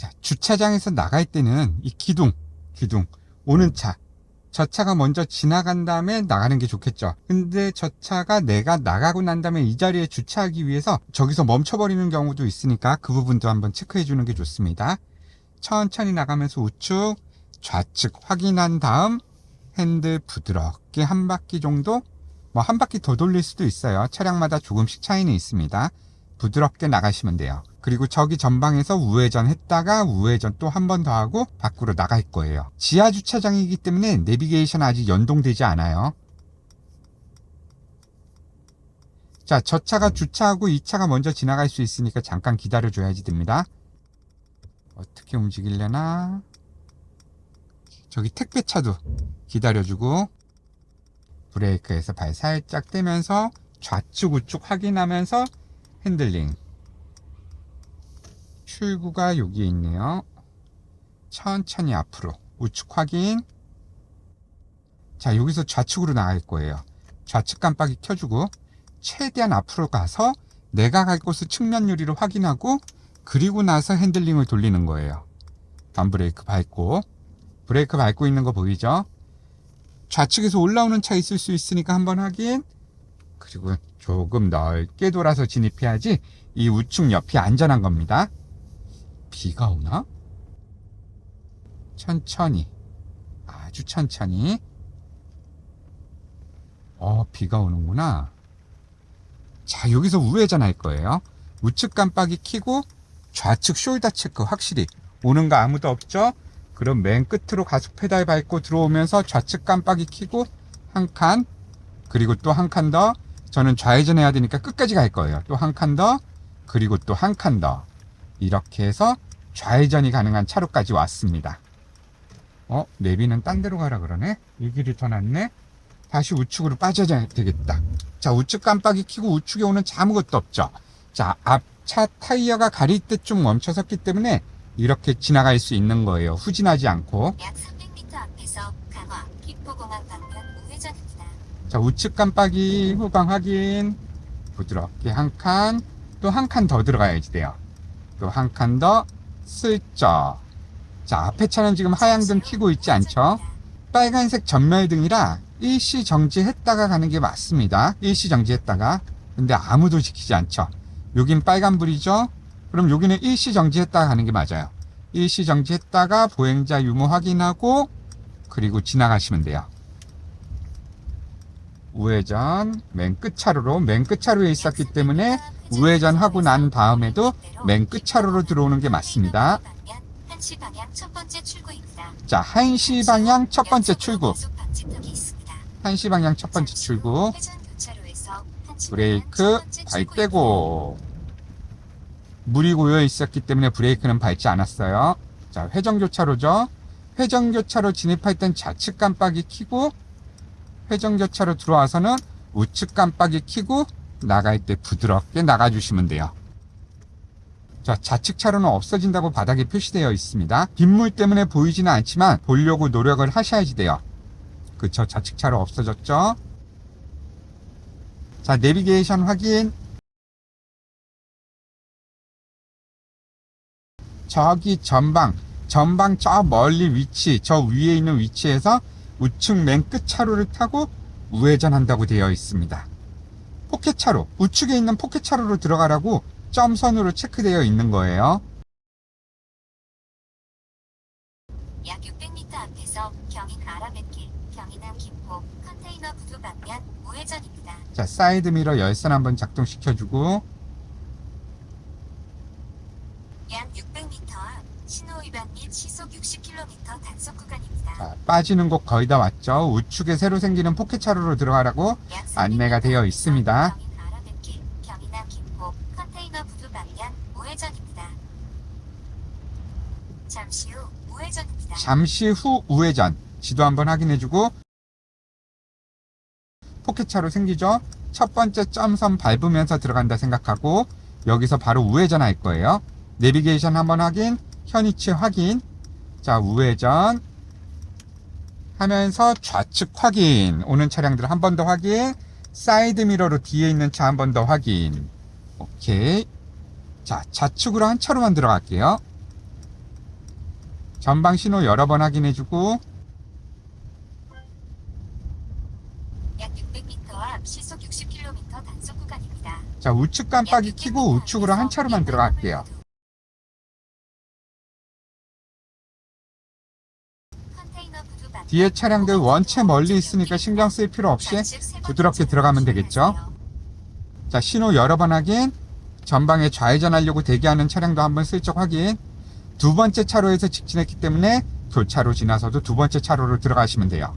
자, 주차장에서 나갈 때는 이 기둥, 기둥, 오는 차, 저 차가 먼저 지나간 다음에 나가는 게 좋겠죠. 근데 저 차가 내가 나가고 난 다음에 이 자리에 주차하기 위해서 저기서 멈춰버리는 경우도 있으니까 그 부분도 한번 체크해 주는 게 좋습니다. 천천히 나가면서 우측, 좌측 확인한 다음 핸들 부드럽게 한 바퀴 정도, 뭐 한 바퀴 더 돌릴 수도 있어요. 차량마다 조금씩 차이는 있습니다. 부드럽게 나가시면 돼요. 그리고 저기 전방에서 우회전 했다가 우회전 또 한 번 더 하고 밖으로 나갈 거예요. 지하 주차장이기 때문에 내비게이션 아직 연동되지 않아요. 자, 저 차가 주차하고 이 차가 먼저 지나갈 수 있으니까 잠깐 기다려 줘야지 됩니다. 어떻게 움직이려나? 저기 택배차도 기다려주고 브레이크에서 발 살짝 떼면서 좌측 우측 확인하면서 핸들링. 출구가 여기에 있네요. 천천히 앞으로. 우측 확인. 자 여기서 좌측으로 나갈 거예요. 좌측 깜빡이 켜주고 최대한 앞으로 가서 내가 갈 곳의 측면 유리를 확인하고 그리고 나서 핸들링을 돌리는 거예요. 반브레이크 밟고. 브레이크 밟고 있는 거 보이죠? 좌측에서 올라오는 차 있을 수 있으니까 한번 확인 그리고 조금 넓게 돌아서 진입해야지 이 우측 옆이 안전한 겁니다. 비가 오나? 천천히, 아주 천천히. 어, 비가 오는구나. 자, 여기서 우회전 할 거예요. 우측 깜빡이 켜고 좌측 숄더 체크 확실히 오는 거 아무도 없죠? 그럼 맨 끝으로 가속 페달 밟고 들어오면서 좌측 깜빡이 켜고 한 칸, 그리고 또 한 칸 더. 저는 좌회전 해야 되니까 끝까지 갈 거예요. 또 한 칸 더, 그리고 또 한 칸 더. 이렇게 해서 좌회전이 가능한 차로까지 왔습니다. 어, 내비는 딴 데로 가라 그러네? 이 길이 더 낫네? 다시 우측으로 빠져야 되겠다. 자, 우측 깜빡이 켜고 우측에 오는 차 아무것도 없죠. 자, 앞차 타이어가 가릴 때좀 멈춰섰기 때문에 이렇게 지나갈 수 있는 거예요. 후진하지 않고. 약 300m 앞에서 강화 김포공항 방면 우회전입니다. 자, 우측 깜빡이 후방 확인. 부드럽게 한 칸, 또 한 칸 더 들어가야지 돼요. 또 한 칸 더 슬쩍. 자, 앞에 차는 지금 하얀등 켜고 있지 않죠? 빨간색 전멸등이라 일시 정지했다가 가는 게 맞습니다. 일시 정지했다가. 근데 아무도 지키지 않죠. 여긴 빨간불이죠? 그럼 여기는 일시 정지했다가 가는 게 맞아요. 일시 정지했다가 보행자 유무 확인하고 그리고 지나가시면 돼요. 우회전 맨 끝차로로 맨 끝차로에 있었기 때문에 우회전하고 난 다음에도 맨 끝차로로 들어오는 게 맞습니다. 1시 방향 첫 번째 출구입니다. 자, 1시 방향 첫 번째 출구. 1시 방향 첫 번째 출구. 회전 교차로에서 1시 브레이크 발. 떼고. 물이 고여 있었기 때문에 브레이크는 밟지 않았어요. 자, 회전교차로죠. 회전교차로 진입할 땐 좌측 깜빡이 켜고 회전교차로 들어와서는 우측 깜빡이 켜고 나갈 때 부드럽게 나가주시면 돼요. 자, 좌측 차로는 없어진다고 바닥에 표시되어 있습니다. 빗물 때문에 보이지는 않지만 보려고 노력을 하셔야지 돼요. 그쵸, 좌측 차로 없어졌죠? 자, 내비게이션 확인. 저기 전방, 전방 저 멀리 위치, 저 위에 있는 위치에서 우측 맨 끝 차로를 타고 우회전한다고 되어 있습니다. 포켓 차로, 우측에 있는 포켓 차로로 들어가라고 점선으로 체크되어 있는 거예요. 약 600m 앞에서 경인 아라뱃길, 경인항 김포, 컨테이너 구두 방면 우회전입니다. 자, 사이드 미러 열선 한번 작동시켜주고, 약 600m 앞 신호 위반 및 시속 60km 단속 구간입니다. 자, 빠지는 곳 거의 다 왔죠. 우측에 새로 생기는 포켓 차로로 들어가라고 약 안내가 300m 되어 있습니다. 잠시 후 우회전입니다. 잠시 후 우회전 지도 한번 확인해주고 포켓차로 생기죠 첫 번째 점선 밟으면서 들어간다 생각하고 여기서 바로 우회전 할 거예요 내비게이션 한번 확인 현위치 확인 자 우회전 하면서 좌측 확인. 오는 차량들 한 번 더 확인. 사이드 미러로 뒤에 있는 차 한 번 더 확인. 오케이. 자 좌측으로 한 차로만 들어갈게요. 전방 신호 여러 번 확인해주고. 약 600m 앞 시속 60km 단속 구간입니다. 자 우측 깜빡이 켜고 우측으로 한 차로만 들어갈게요. 뒤에 차량들 원체 멀리 있으니까 신경 쓸 필요 없이 번째 부드럽게 들어가면 되겠죠? 자 신호 여러 번 확인. 전방에 좌회전하려고 대기하는 차량도 한번 슬쩍 확인. 두 번째 차로에서 직진했기 때문에 교차로 지나서도 두 번째 차로로 들어가시면 돼요.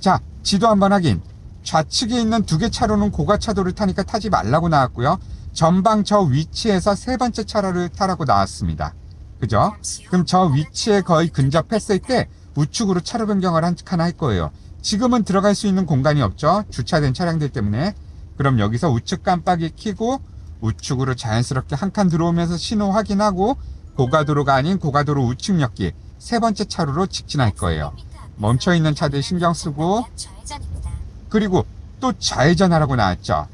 자 지도 한번 확인. 좌측에 있는 두 개 차로는 고가차도를 타니까 타지 말라고 나왔고요. 전방 저 위치에서 세 번째 차로를 타라고 나왔습니다. 그죠? 그럼 저 위치에 거의 근접했을 때 우측으로 차로 변경을 한칸할 거예요. 지금은 들어갈 수 있는 공간이 없죠. 주차된 차량들 때문에. 그럼 여기서 우측 깜빡이 켜고 우측으로 자연스럽게 한 칸 들어오면서 신호 확인하고 고가도로가 아닌 고가도로 우측 역기 세 번째 차로로 직진할 거예요. 멈춰 있는 차들 신경 쓰고. 그리고 또 좌회전하라고 나왔죠.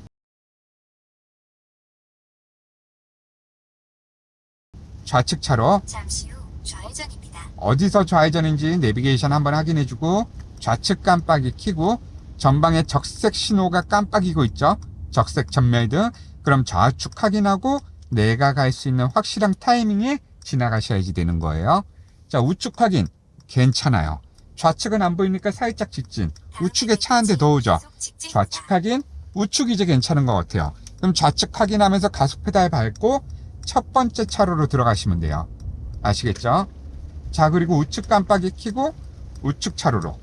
좌측 차로 잠시 후 좌회전입니다. 어디서 좌회전인지 내비게이션 한번 확인해주고 좌측 깜빡이 켜고 전방에 적색 신호가 깜빡이고 있죠. 적색 전멸등. 그럼 좌측 확인하고 내가 갈 수 있는 확실한 타이밍에 지나가셔야지 되는 거예요. 자 우측 확인 괜찮아요. 좌측은 안 보이니까 살짝 직진. 우측에 차 한 대 더 오죠. 좌측 확인 우측 이제 괜찮은 것 같아요. 그럼 좌측 확인하면서 가속 페달 밟고 첫 번째 차로로 들어가시면 돼요. 아시겠죠? 자 그리고 우측 깜빡이 켜고 우측 차로로.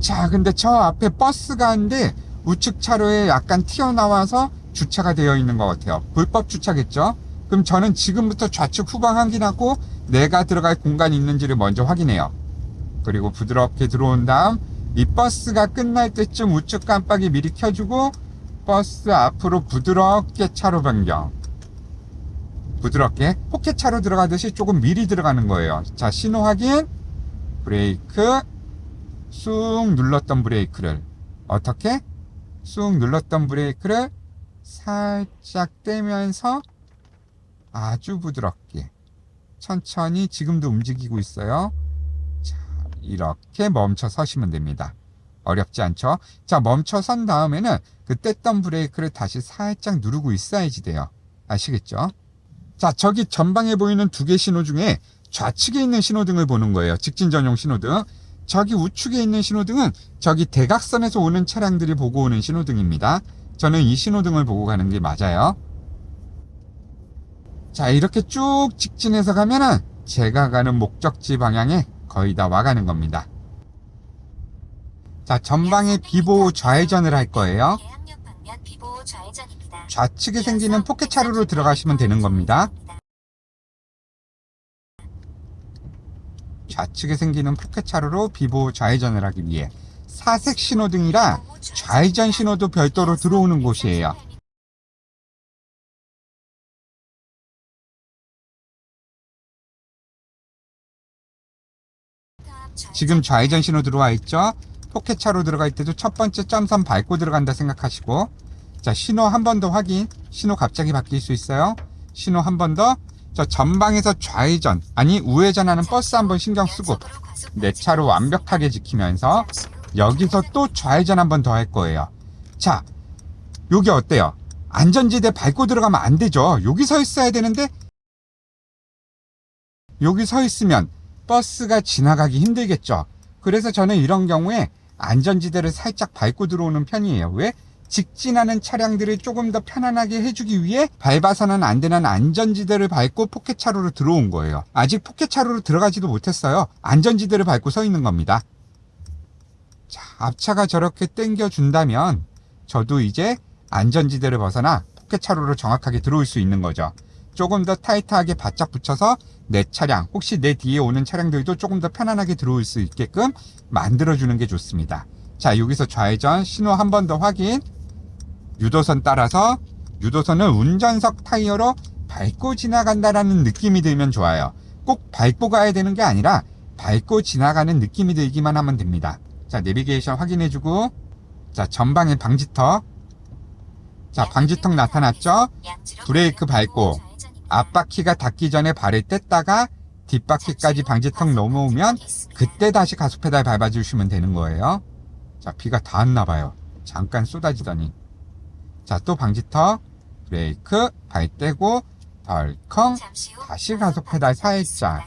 자 근데 저 앞에 버스가 한데 우측 차로에 약간 튀어나와서 주차가 되어 있는 것 같아요. 불법 주차겠죠? 그럼 저는 지금부터 좌측 후방 확인하고 내가 들어갈 공간이 있는지를 먼저 확인해요. 그리고 부드럽게 들어온 다음 이 버스가 끝날 때쯤 우측 깜빡이 미리 켜주고 버스 앞으로 부드럽게 차로 변경 부드럽게 포켓차로 들어가듯이 조금 미리 들어가는 거예요. 자, 신호 확인, 브레이크, 쑥 눌렀던 브레이크를 어떻게? 쑥 눌렀던 브레이크를 살짝 떼면서 아주 부드럽게 천천히 지금도 움직이고 있어요. 자, 이렇게 멈춰 서시면 됩니다. 어렵지 않죠? 자, 멈춰 선 다음에는 그 뗐던 브레이크를 다시 살짝 누르고 있어야지 돼요. 아시겠죠? 자, 저기 전방에 보이는 두 개 신호 중에 좌측에 있는 신호등을 보는 거예요. 직진 전용 신호등. 저기 우측에 있는 신호등은 저기 대각선에서 오는 차량들이 보고 오는 신호등입니다. 저는 이 신호등을 보고 가는 게 맞아요. 자, 이렇게 쭉 직진해서 가면은 제가 가는 목적지 방향에 거의 다 와가는 겁니다. 자, 전방에 비보호 좌회전을 할 거예요. 좌측에 생기는 포켓 차로로 들어가시면 되는 겁니다. 좌측에 생기는 포켓 차로로 비보 좌회전을 하기 위해 사색 신호등이라 좌회전 신호도 별도로 들어오는 곳이에요. 지금 좌회전 신호 들어와 있죠? 포켓 차로 들어갈 때도 첫 번째 점선 밟고 들어간다 생각하시고 자 신호 한 번 더 확인 신호 갑자기 바뀔 수 있어요 신호 한 번 더 저 전방에서 좌회전 아니 우회전하는 버스 한 번 신경 쓰고 내 차로 완벽하게 지키면서 여기서 또 좌회전 한 번 더 할 거예요. 자, 여기 어때요? 안전지대 밟고 들어가면 안 되죠. 여기 서 있어야 되는데, 여기 서 있으면 버스가 지나가기 힘들겠죠. 그래서 저는 이런 경우에 안전지대를 살짝 밟고 들어오는 편이에요. 왜? 직진하는 차량들을 조금 더 편안하게 해주기 위해 밟아서는 안 되는 안전지대를 밟고 포켓차로로 들어온 거예요. 아직 포켓차로로 들어가지도 못했어요. 안전지대를 밟고 서 있는 겁니다. 자, 앞차가 저렇게 땡겨준다면 저도 이제 안전지대를 벗어나 포켓차로로 정확하게 들어올 수 있는 거죠. 조금 더 타이트하게 바짝 붙여서 내 차량, 혹시 내 뒤에 오는 차량들도 조금 더 편안하게 들어올 수 있게끔 만들어주는 게 좋습니다. 자, 여기서 좌회전 신호 한 번 더 확인. 유도선 따라서 유도선을 운전석 타이어로 밟고 지나간다라는 느낌이 들면 좋아요. 꼭 밟고 가야 되는 게 아니라 밟고 지나가는 느낌이 들기만 하면 됩니다. 자, 내비게이션 확인해주고, 자, 전방에 방지턱. 자, 방지턱 나타났죠? 브레이크 밟고, 앞바퀴가 닿기 전에 발을 뗐다가 뒷바퀴까지 방지턱 넘어오면 그때 다시 가속 페달 밟아주시면 되는 거예요. 자, 비가 다 왔나 봐요. 잠깐 쏟아지더니. 자, 또 방지턱, 브레이크, 발 떼고, 덜컹, 다시 가속 페달 살짝.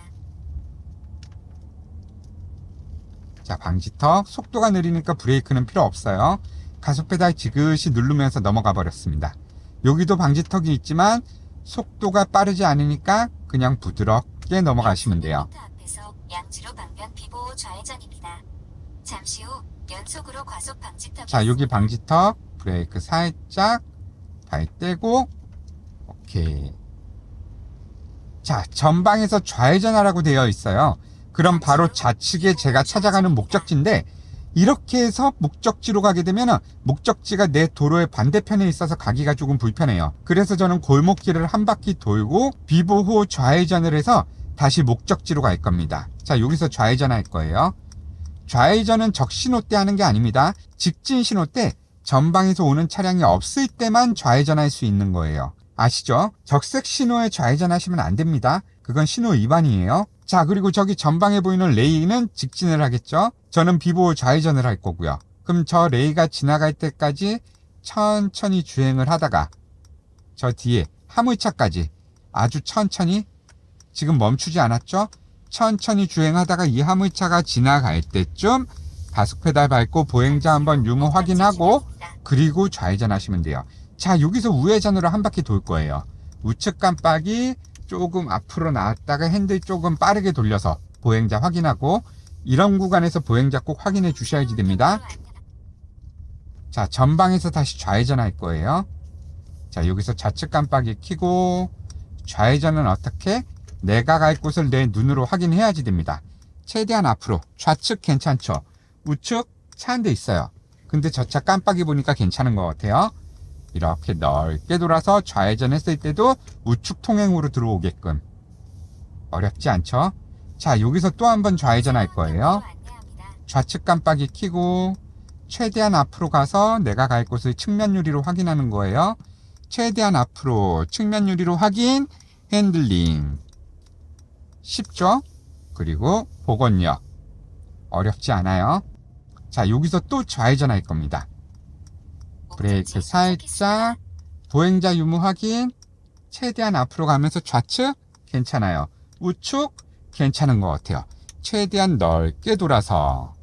자, 방지턱, 속도가 느리니까 브레이크는 필요 없어요. 가속 페달 지그시 누르면서 넘어가 버렸습니다. 여기도 방지턱이 있지만 속도가 빠르지 않으니까 그냥 부드럽게 넘어가시면 돼요. 10m 앞에서 양지로 방면 비보호 좌회전입니다. 잠시 후 연속으로 과속 방지턱이 자, 여기. 방지턱, 브레이크 살짝, 발 떼고, 오케이. 자, 전방에서 좌회전하라고 되어 있어요. 그럼 바로 좌측에 제가 찾아가는 목적지인데, 이렇게 해서 목적지로 가게 되면 목적지가 내 도로의 반대편에 있어서 가기가 조금 불편해요. 그래서 저는 골목길을 한 바퀴 돌고 비보호 좌회전을 해서 다시 목적지로 갈 겁니다. 자, 여기서 좌회전 할 거예요. 좌회전은 적신호 때 하는 게 아닙니다. 직진 신호 때 전방에서 오는 차량이 없을 때만 좌회전할 수 있는 거예요. 아시죠? 적색 신호에 좌회전하시면 안 됩니다. 그건 신호 위반이에요. 자, 그리고 저기 전방에 보이는 레이는 직진을 하겠죠? 저는 비보호 좌회전을 할 거고요. 그럼 저 레이가 지나갈 때까지 천천히 주행을 하다가 저 뒤에 화물차까지 아주 천천히 지금 멈추지 않았죠? 천천히 주행하다가 이 화물차가 지나갈 때쯤 가속 페달 밟고 보행자 한번 유무 확인하고 그리고 좌회전하시면 돼요. 자, 여기서 우회전으로 한 바퀴 돌 거예요. 우측 깜빡이 조금 앞으로 나왔다가 핸들 조금 빠르게 돌려서 보행자 확인하고 이런 구간에서 보행자 꼭 확인해 주셔야지 됩니다. 자, 전방에서 다시 좌회전할 거예요. 자, 여기서 좌측 깜빡이 켜고 좌회전은 어떻게? 내가 갈 곳을 내 눈으로 확인해야지 됩니다. 최대한 앞으로 좌측 괜찮죠? 우측 차 한 대 있어요. 근데 저 차 깜빡이 보니까 괜찮은 것 같아요. 이렇게 넓게 돌아서 좌회전했을 때도 우측 통행으로 들어오게끔 어렵지 않죠? 자 여기서 또 한 번 좌회전할 거예요. 좌측 깜빡이 켜고 최대한 앞으로 가서 내가 갈 곳을 측면 유리로 확인하는 거예요. 최대한 앞으로 측면 유리로 확인, 핸들링 쉽죠? 그리고 복원력 어렵지 않아요. 자 여기서 또 좌회전할 겁니다. 브레이크 살짝 보행자 유무 확인. 최대한 앞으로 가면서 좌측 괜찮아요. 우측 괜찮은 것 같아요. 최대한 넓게 돌아서.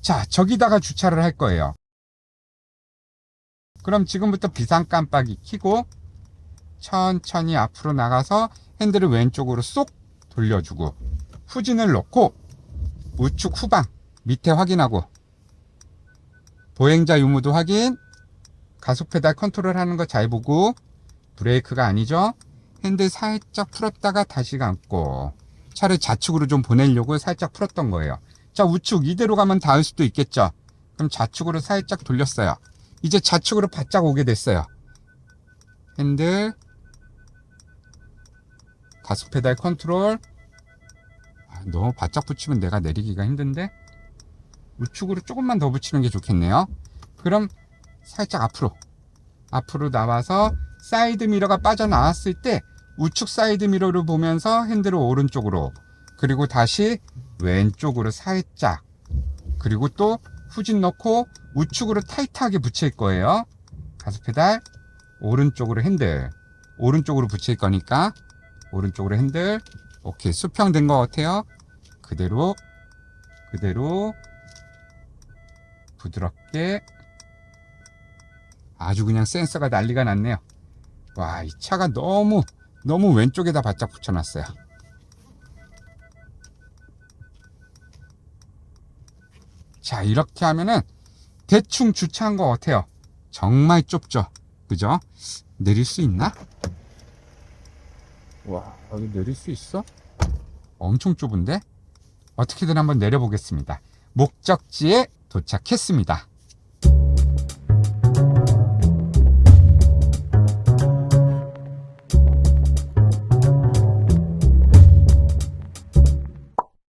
자 저기다가 주차를 할 거예요. 그럼 지금부터 비상 깜빡이 켜고 천천히 앞으로 나가서 핸들을 왼쪽으로 쏙 돌려주고 후진을 놓고 우측 후방 밑에 확인하고 보행자 유무도 확인. 가속 페달 컨트롤 하는 거 잘 보고 브레이크가 아니죠? 핸들 살짝 풀었다가 다시 감고 차를 좌측으로 좀 보내려고 살짝 풀었던 거예요. 자 우측 이대로 가면 닿을 수도 있겠죠? 그럼 좌측으로 살짝 돌렸어요. 이제 좌측으로 바짝 오게 됐어요. 핸들 가속 페달 컨트롤. 아, 너무 바짝 붙이면 내가 내리기가 힘든데 우측으로 조금만 더 붙이는 게 좋겠네요. 그럼 살짝 앞으로. 앞으로 나와서 사이드 미러가 빠져나왔을 때 우측 사이드 미러를 보면서 핸들을 오른쪽으로 그리고 다시 왼쪽으로 살짝 그리고 또 후진 넣고 우측으로 타이트하게 붙일 거예요. 가속 페달 오른쪽으로 핸들. 오른쪽으로 붙일 거니까 오른쪽으로 핸들. 오케이 수평된 것 같아요. 그대로 그대로 부드럽게 아주 그냥 센서가 난리가 났네요. 와, 이 차가 너무, 너무 왼쪽에다 바짝 붙여놨어요. 자, 이렇게 하면은 대충 주차한 것 같아요. 정말 좁죠? 그죠? 내릴 수 있나? 와, 여기 내릴 수 있어? 엄청 좁은데? 어떻게든 한번 내려보겠습니다. 목적지에 도착했습니다.